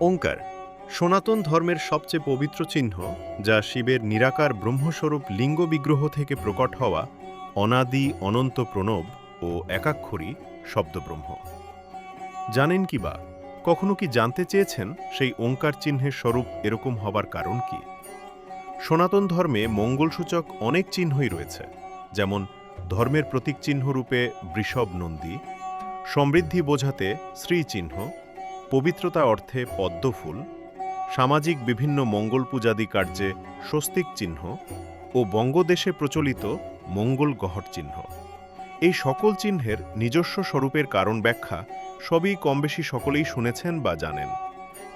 ওঙ্কার, সনাতন ধর্মের সবচেয়ে পবিত্র চিহ্ন, যা শিবের নিরাকার ব্রহ্মস্বরূপ লিঙ্গ বিগ্রহ থেকে প্রকট হওয়া অনাদি অনন্ত প্রণব ও একাক্ষরী শব্দব্রহ্ম। জানেন কি বা, কখনো কি জানতে চেয়েছেন সেই ওঙ্কার চিহ্নের স্বরূপ এরকম হবার কারণ কি? সনাতন ধর্মে মঙ্গলসূচক অনেক চিহ্নই রয়েছে, যেমন ধর্মের প্রতীক চিহ্ন রূপে বৃষভ নন্দী, সমৃদ্ধি বোঝাতে শ্রীচিহ্ন পবিত্রতা অর্থে পদ্মফুল, সামাজিক বিভিন্ন মঙ্গল পূজাদি কার্যে স্বস্তিক চিহ্ন ও বঙ্গদেশে প্রচলিত মঙ্গল গহট চিহ্ন। এই সকল চিহ্নের নিজস্ব স্বরূপের কারণ ব্যাখ্যা সবই কমবেশি সকলেই শুনেছেন বা জানেন।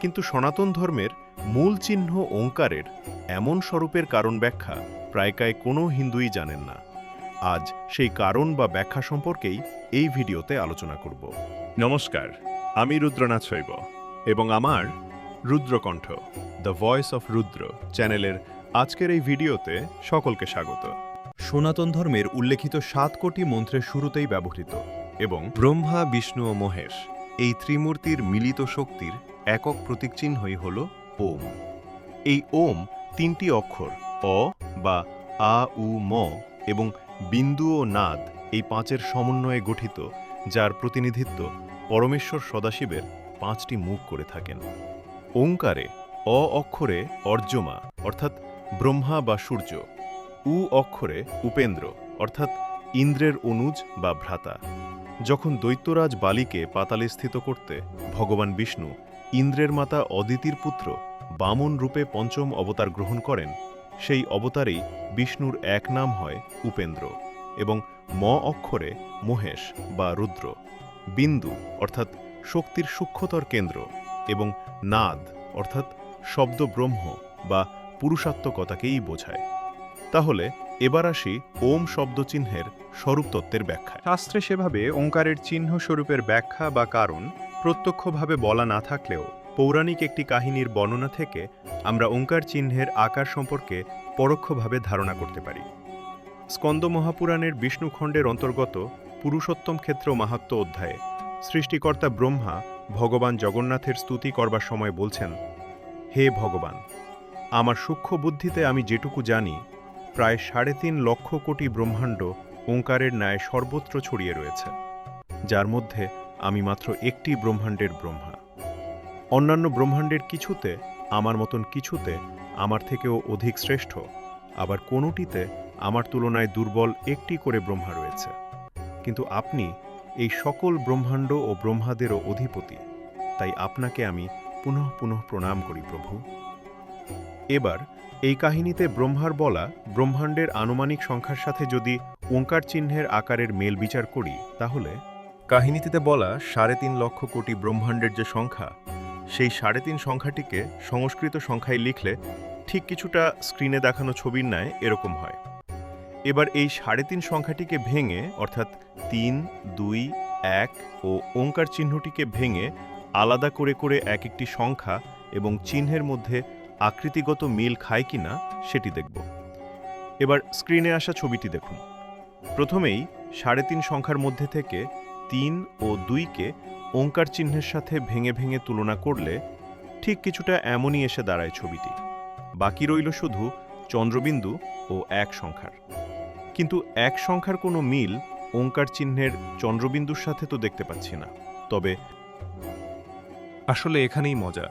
কিন্তু সনাতন ধর্মের মূল চিহ্ন ওঙ্কারের এমন স্বরূপের কারণ ব্যাখ্যা প্রায়কায় কোনো হিন্দুই জানেন না। আজ সেই কারণ বা ব্যাখ্যা সম্পর্কেই এই ভিডিওতে আলোচনা করব। নমস্কার। আমি রুদ্রনাথ শৈব এবং আমার Rudrakantha the voice of Rudra চ্যানেলের আজকের এই ভিডিওতে সকলকে স্বাগত। সনাতন ধর্মের উল্লেখিত সাত কোটি মন্ত্রের শুরুতেই ব্যবহৃত এবং ব্রহ্মা, বিষ্ণু ও মহেশ এই ত্রিমূর্তির মিলিত শক্তির একক প্রতীক চিহ্নই হল ওম। এই ওম তিনটি অক্ষর, অ বা আ, উ, ম এবং বিন্দু ও নাদ এই পাঁচের সমন্বয়ে গঠিত, যার প্রতিনিধিত্ব পরমেশ্বর সদাশিবের পাঁচটি মুখ করে থাকেন। ওঙ্কারে অ অক্ষরে অর্জমা, অর্থাৎ ব্রহ্মা বা সূর্য। উ অক্ষরে উপেন্দ্র, অর্থাৎ ইন্দ্রের অনুজ বা ভ্রাতা। যখন দৈত্যরাজ বালিকে পাতালে স্থিত করতে ভগবান বিষ্ণু ইন্দ্রের মাতা অদিতির পুত্র বামন রূপে পঞ্চম অবতার গ্রহণ করেন, সেই অবতারেই বিষ্ণুর এক নাম হয় উপেন্দ্র এবং ম অক্ষরে মহেশ বা রুদ্র। বিন্দু, অর্থাৎ শক্তির সূক্ষ্মতর কেন্দ্র, এবং নাদ, অর্থাৎ শব্দ ব্রহ্ম বা পুরুষাত্মকতাকেই বোঝায়। তাহলে এবার আসি ওম শব্দচিহ্নের স্বরূপতত্ত্বের ব্যাখ্যা শাস্ত্রে সেভাবে ওঙ্কারের চিহ্ন স্বরূপের ব্যাখ্যা বা কারণ প্রত্যক্ষভাবে বলা না থাকলেও পৌরাণিক একটি কাহিনীর বর্ণনা থেকে আমরা ওঙ্কার চিহ্নের আকার সম্পর্কে পরোক্ষভাবে ধারণা করতে পারি। স্কন্দ মহাপুরাণের বিষ্ণুখণ্ডের অন্তর্গত পুরুষোত্তম ক্ষেত্র মাহাত্ম অধ্যায়ে। সৃষ্টিকর্তা ব্রহ্মা ভগবান জগন্নাথের স্তুতি করবার সময় বলছেন, হে ভগবান, আমার সূক্ষ্ম বুদ্ধিতে আমি যেটুকু জানি, প্রায় সাড়ে তিন লক্ষ কোটি ব্রহ্মাণ্ড ওঙ্কারের ন্যায় সর্বত্র ছড়িয়ে রয়েছে, যার মধ্যে আমি মাত্র একটি ব্রহ্মাণ্ডের ব্রহ্মা। অন্যান্য ব্রহ্মাণ্ডের কিছুতে, আমার মতন কিছুতে আমার থেকেও অধিক শ্রেষ্ঠ, আবার কোনোটিতে আমার তুলনায় দুর্বল একটি করে ব্রহ্মা রয়েছে। কিন্তু আপনি এই সকল ব্রহ্মাণ্ড ও ব্রহ্মাদেরও অধিপতি। তাই আপনাকে আমি পুনঃ পুনঃ প্রণাম করি প্রভু। এবার এই কাহিনীতে ব্রহ্মার বলা ব্রহ্মাণ্ডের আনুমানিক সংখ্যার সাথে যদি ওঙ্কার চিহ্নের আকারের মেল বিচার করি, তাহলে? কাহিনীটিতে বলা সাড়ে তিন লক্ষ কোটি ব্রহ্মাণ্ডের যে সংখ্যা, সেই সাড়ে তিন সংখ্যাটিকে সংস্কৃত সংখ্যায় লিখলে ঠিক কিছুটা স্ক্রিনে দেখানো ছবির ন্যায় এরকম হয়। এবার এই সাড়ে তিন সংখ্যাটিকে ভেঙে, অর্থাৎ তিন, দুই, এক ও ওঙ্কার চিহ্নটিকে ভেঙে আলাদা করে করে এক একটি সংখ্যা এবং চিহ্নের মধ্যে আকৃতিগত মিল খায় কিনা সেটি দেখব। এবার স্ক্রিনে আসা ছবিটি দেখুন। প্রথমেই সাড়ে তিন সংখ্যার মধ্যে থেকে তিন ও দুইকে ওঙ্কার চিহ্নের সাথে ভেঙে ভেঙে তুলনা করলে ঠিক কিছুটা এমনই এসে দাঁড়ায় ছবিটি। বাকি রইল শুধু চন্দ্রবিন্দু ও এক সংখ্যার। কিন্তু এক সংখ্যার কোনো মিল ওঙ্কার চিহ্নের চন্দ্রবিন্দুর সাথে তো দেখতে পাচ্ছি না। তবে আসলে এখানেই মজা।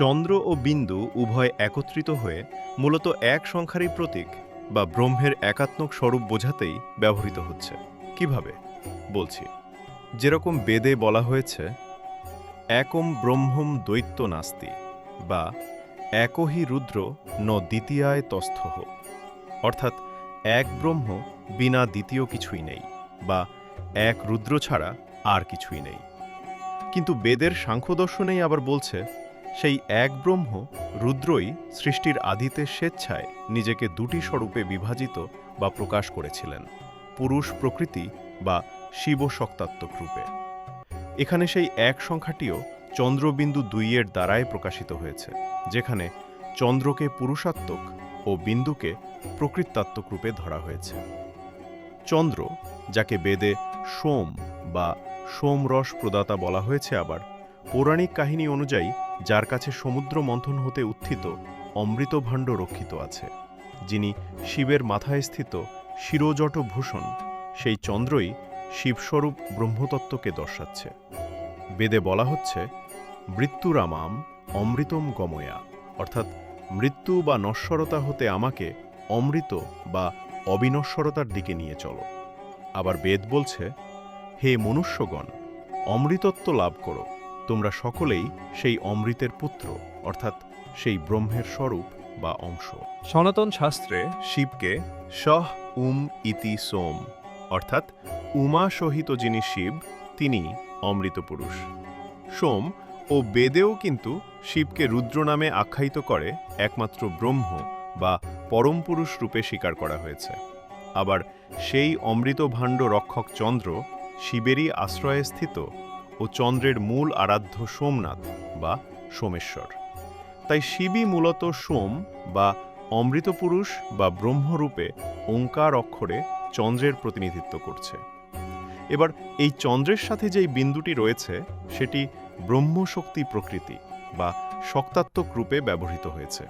চন্দ্র ও বিন্দু উভয় একত্রিত হয়ে মূলত এক সংখ্যারই প্রতীক বা ব্রহ্মের একাত্মক স্বরূপ বোঝাতেই ব্যবহৃত হচ্ছে। কীভাবে? বলছি, যেরকম বেদে বলা হয়েছে, একম ব্রহ্মম দৈত্য নাস্তি বা একহি রুদ্র ন দ্বিতীয়ায় তস্থহ অর্থাৎ এক ব্রহ্ম বিনা দ্বিতীয় কিছুই নেই, বা এক রুদ্র ছাড়া আর কিছুই নেই। কিন্তু বেদের সাংখ্যদর্শনেই আবার বলছে, সেই এক ব্রহ্ম রুদ্রই সৃষ্টির আদিতে স্বেচ্ছায় নিজেকে দুটি স্বরূপে বিভাজিত বা প্রকাশ করেছিলেন, পুরুষ প্রকৃতি বা শিব শক্তাত্মক রূপে। এখানে সেই এক সংখ্যাটিও চন্দ্রবিন্দু দুইয়ের দ্বারাই প্রকাশিত হয়েছে, যেখানে চন্দ্রকে পুরুষাত্মক ও বিন্দুকে প্রকৃতাত্মক রূপে ধরা হয়েছে। চন্দ্র, যাকে বেদে সোম বা সোমরস প্রদাতা বলা হয়েছে আবার, পৌরাণিক কাহিনী অনুযায়ী যার কাছে সমুদ্র মন্থন হতে উত্থিত অমৃত ভাণ্ড রক্ষিত আছে, যিনি শিবের মাথায় স্থিত শিরোজট ভূষণ সেই চন্দ্রই শিবস্বরূপ ব্রহ্মতত্ত্বকে দর্শাচ্ছে। বেদে বলা হচ্ছে, মৃত্যুরামাম অমৃতম গময়া অর্থাৎ মৃত্যু বা নশ্বরতা হতে আমাকে অমৃত বা অবিনশ্বরতার দিকে নিয়ে চলো। আবার বেদ বলছে হে মনুষ্যগণ অমৃতত্ব লাভ করো। তোমরা সকলেই সেই অমৃতের পুত্র অর্থাৎ সেই ব্রহ্মের স্বরূপ বা অংশ। সনাতন শাস্ত্রে শিবকে সহ উম ইতি সোম অর্থাৎ উমা সহিত যিনি শিব তিনি অমৃত পুরুষ। সোম ও বেদেও কিন্তু শিবকে রুদ্র নামে আখ্যায়িত করে একমাত্র ব্রহ্ম বা পরম পুরুষ রূপে স্বীকার করা হয়েছে। আবার সেই অমৃত ভাণ্ড রক্ষক চন্দ্র শিবেরই আশ্রয়ে স্থিত ও চন্দ্রের মূল আরাধ্য সোমনাথ বা সোমেশ্বর। তাই শিবই মূলত সোম বা অমৃত পুরুষ বা ব্রহ্মরূপে ওঙ্কার অক্ষরে চন্দ্রের প্রতিনিধিত্ব করছে। এবার এই চন্দ্রের সাথে যেই বিন্দুটি রয়েছে, সেটি ব্রহ্মশক্তি প্রকৃতি বা শক্তাত্মক রূপে ব্যবহৃত হয়েছে।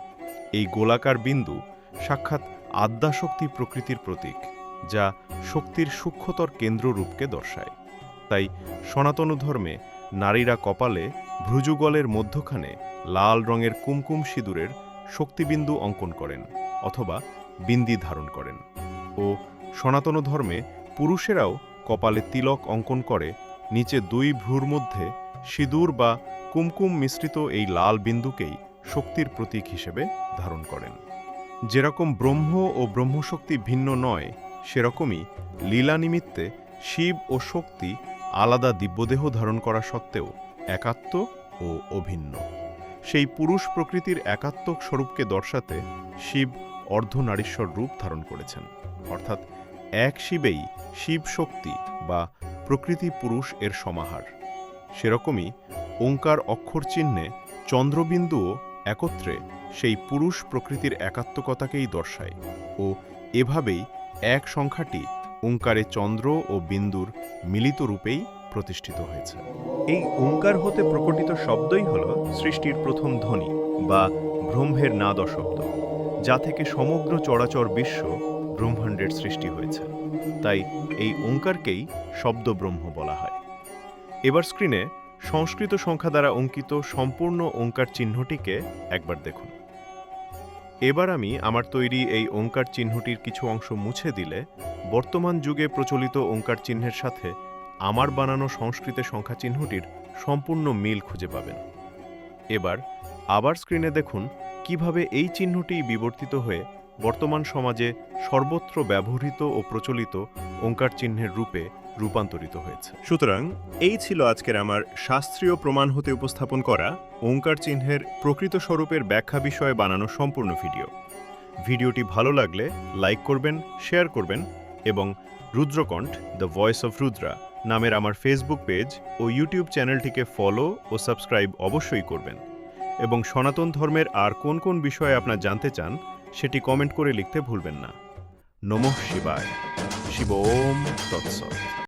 এই গোলাকার বিন্দু সাক্ষাৎ আদ্যাশক্তি প্রকৃতির প্রতীক, যা শক্তির সূক্ষ্মতর কেন্দ্ররূপকে দর্শায়। তাই সনাতন ধর্মে নারীরা কপালে ভ্রুযুগলের মধ্যখানে লাল রঙের কুমকুম সিঁদুরের শক্তিবিন্দু অঙ্কন করেন অথবা বিন্দি ধারণ করেন ও সনাতন ধর্মে পুরুষেরাও কপালে তিলক অঙ্কন করে নিচে দুই ভ্রুর মধ্যে সিঁদুর বা কুমকুম মিশ্রিত এই লাল বিন্দুকেই শক্তির প্রতীক হিসেবে ধারণ করেন। যেরকম ব্রহ্ম ও ব্রহ্মশক্তি ভিন্ন নয়, সেরকমই লীলা নিমিত্তে শিব ও শক্তি আলাদা দিব্যদেহ ধারণ করা সত্ত্বেও একাত্ম ও অভিন্ন। সেই পুরুষ প্রকৃতির একাত্মক স্বরূপকে দর্শাতে শিব অর্ধনারীশ্বর রূপ ধারণ করেছেন। অর্থাৎ এক শিবেই শিব শক্তি বা প্রকৃতি পুরুষ এর সমাহার। সেরকমই ওঙ্কার অক্ষর চিহ্নে চন্দ্রবিন্দুও একত্রে সেই পুরুষ প্রকৃতির একাত্মকতাকেই দর্শায় ও এভাবেই এক সংখ্যাটি ওঙ্কারে চন্দ্র ও বিন্দুর মিলিত রূপেই প্রতিষ্ঠিত হয়েছে। এই ওঙ্কার হতে প্রকটিত শব্দই হল সৃষ্টির প্রথম ধ্বনি বা ব্রহ্মের নাদ শব্দ যা থেকে সমগ্র চরাচর বিশ্ব ব্রহ্মাণ্ডের সৃষ্টি হয়েছে। তাই এই ওঙ্কারকেই শব্দ ব্রহ্ম বলা হয়। এবার স্ক্রিনে সংস্কৃত সংখ্যা দ্বারা অঙ্কিত সম্পূর্ণ ওঙ্কার চিহ্নটিকে একবার দেখুন। এবার আমি আমার তৈরি এই ওঙ্কার চিহ্নটির কিছু অংশ মুছে দিলে বর্তমান যুগে প্রচলিত ওঙ্কার চিহ্নের সাথে আমার বানানো সংস্কৃত সংখ্যা চিহ্নটির সম্পূর্ণ মিল খুঁজে পাবেন। এবার আবার স্ক্রিনে দেখুন কীভাবে এই চিহ্নটি বিবর্তিত হয়ে বর্তমান সমাজে সর্বত্র ব্যবহৃত ও প্রচলিত ওঙ্কার চিহ্নের রূপে রূপান্তরিত হয়েছে। সুতরাং এই ছিল আজকের আমার শাস্ত্রীয় প্রমাণ হতে উপস্থাপন করা ওঙ্কার চিহ্নের প্রকৃত স্বরূপের ব্যাখ্যা বিষয়ে বানানো সম্পূর্ণ ভিডিও। ভিডিওটি ভালো লাগলে লাইক করবেন, শেয়ার করবেন এবং Rudrakantha, the voice of Rudra নামের আমার ফেসবুক পেজ ও ইউটিউব চ্যানেলটিকে ফলো ও সাবস্ক্রাইব অবশ্যই করবেন। এবং সনাতন ধর্মের আর কোন কোন বিষয়ে আপনার জানতে চান, সেটি কমেন্ট করে লিখতে ভুলবেন না। নমঃ শিবায়। শিব ওম তৎসৎ।